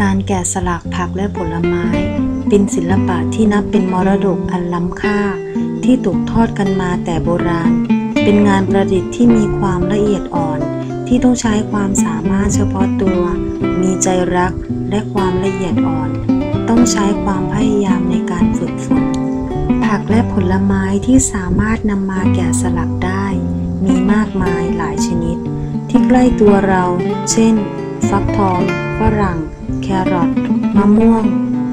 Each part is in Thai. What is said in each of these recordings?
การแกะสลักผักและผลไม้ เป็นศิลปะที่นับเป็นมรดกอันล้ำค่า ที่ตกทอดกันมาแต่โบราณ เป็นงานประดิษฐ์ที่มีความละเอียดอ่อน ที่ต้องใช้ความสามารถเฉพาะตัว มีใจรักและความละเอียดอ่อน ต้องใช้ความพยายามในการฝึกฝนผักและผลไม้ที่สามารถนำมาแกะสลักได้ มีมากมายหลายชนิด ที่ใกล้ตัวเรา เช่น ฟักทอง ฝรั่ง แครอท มะม่วง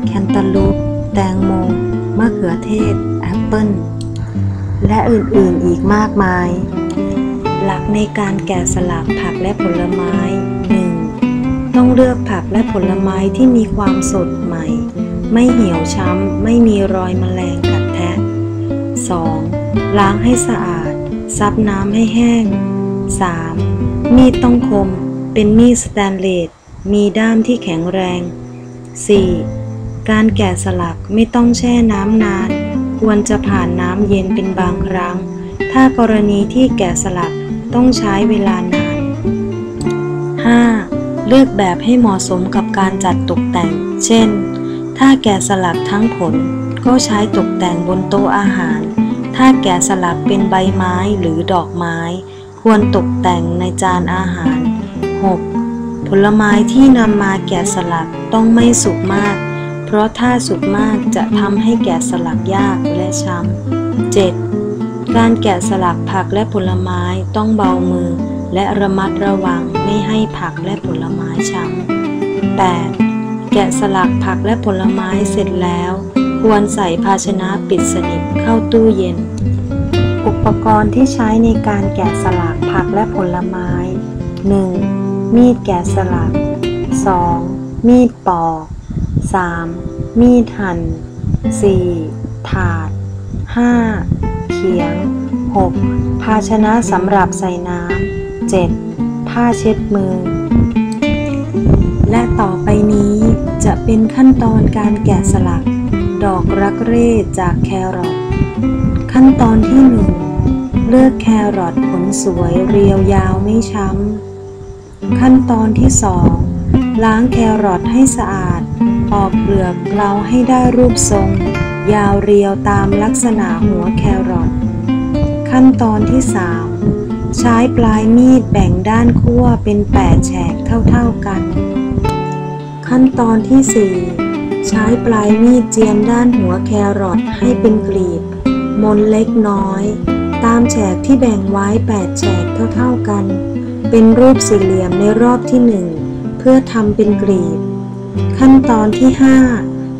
แคนตาลูป แตงโม มะเขือเทศ แอปเปิ้ล และอื่นๆอีกมากมาย หลักในการแกะสลักผักและผลไม้ 1. ต้องเลือกผักและผลไม้ที่มีความสดใหม่ ไม่เหี่ยวช้ำ ไม่มีรอยแมลงกัดแทะ 2. ล้างให้สะอาด ซับน้ำให้แห้ง 3. มีดต้องคม เป็นมีดสแตนเลส มีด้ามที่แข็งแรง 4. การแกะสลักไม่ต้องแช่น้ำนาน ควรจะผ่านน้ำเย็นเป็นบางครั้ง ถ้ากรณีที่แกะสลักต้องใช้เวลานาน 5. เลือกแบบให้เหมาะสมกับการจัดตกแต่ง เช่น ถ้าแกะสลักทั้งผล ก็ใช้ตกแต่งบนโต๊ะอาหาร ถ้าแกะสลักเป็นใบไม้หรือดอกไม้ ควรตกแต่งในจานอาหาร 6. ผลไม้ที่นำมาแกะสลักต้องไม่สุกมาก เพราะถ้าสุกมากจะทำให้แกะสลักยากและช้ำ 7. การแกะสลักผักและผลไม้ต้องเบามือ และระมัดระวังไม่ให้ผักและผลไม้ช้ำ 8. แกะสลักผักและผลไม้เสร็จแล้ว ควรใส่ภาชนะปิดสนิทเข้าตู้เย็นอุปกรณ์ที่ใช้ในการแกะสลักผักและผลไม้ 1. มีดแกะสลัก 2. มีดปอก 3. มีดหั่น 4. ถาด 5. เขียง 6. ภาชนะสำหรับใส่น้ำ 7. ผ้าเช็ดมือ และต่อไปนี้จะเป็นขั้นตอนการแกะสลัก ดอกรักเร่จากแครอท ขั้นตอนที่หนึ่งเลือกแครอทผลสวยเรียวยาวไม่ช้ำ ขั้นตอนที่สองล้างแครอทให้สะอาด ปอกเปลือกเกลาให้ได้รูปทรง ยาวเรียวตามลักษณะหัวแครอท ขั้นตอนที่สามใช้ปลายมีดแบ่งด้านขั้วเป็นแปดแฉกเท่าๆกัน ขั้นตอนที่สี่ใช้ปลายมีดเจียมด้านหัวแครอทให้เป็นกลีบ มนเล็กน้อย ตามแฉกที่แบ่งไว้แปดแฉกเท่าๆกัน เป็นรูปสี่เหลี่ยมในรอบที่หนึ่งเพื่อทำเป็นกลีบ ขั้นตอนที่ห้า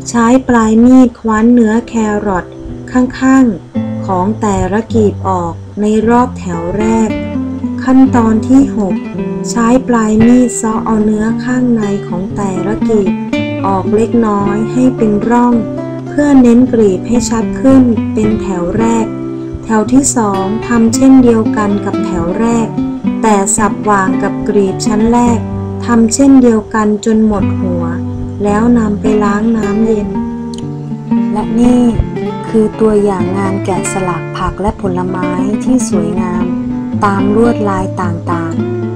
ใช้ปลายมีดคว้านเนื้อแครอทข้างๆ ของแต่ละกลีบออกในรอบแถวแรก ขั้นตอนที่ 6 ใช้ปลายมีดซ้อเอาเนื้อข้างในของแต่ละกลีบ ออกเล็กน้อยให้เป็นร่อง เพื่อเน้นกลีบให้ชัดขึ้นเป็นแถวแรก แถวที่สองทำเช่นเดียวกันกับแถวแรก แต่สับวางกับกรีบชั้นแรกทำเช่นเดียวกันจนหมดหัว แล้วนำไปล้างน้ำเย็น และนี่คือตัวอย่างงานแกะสลักผักและผลไม้ที่สวยงาม ตามลวดลายต่างๆ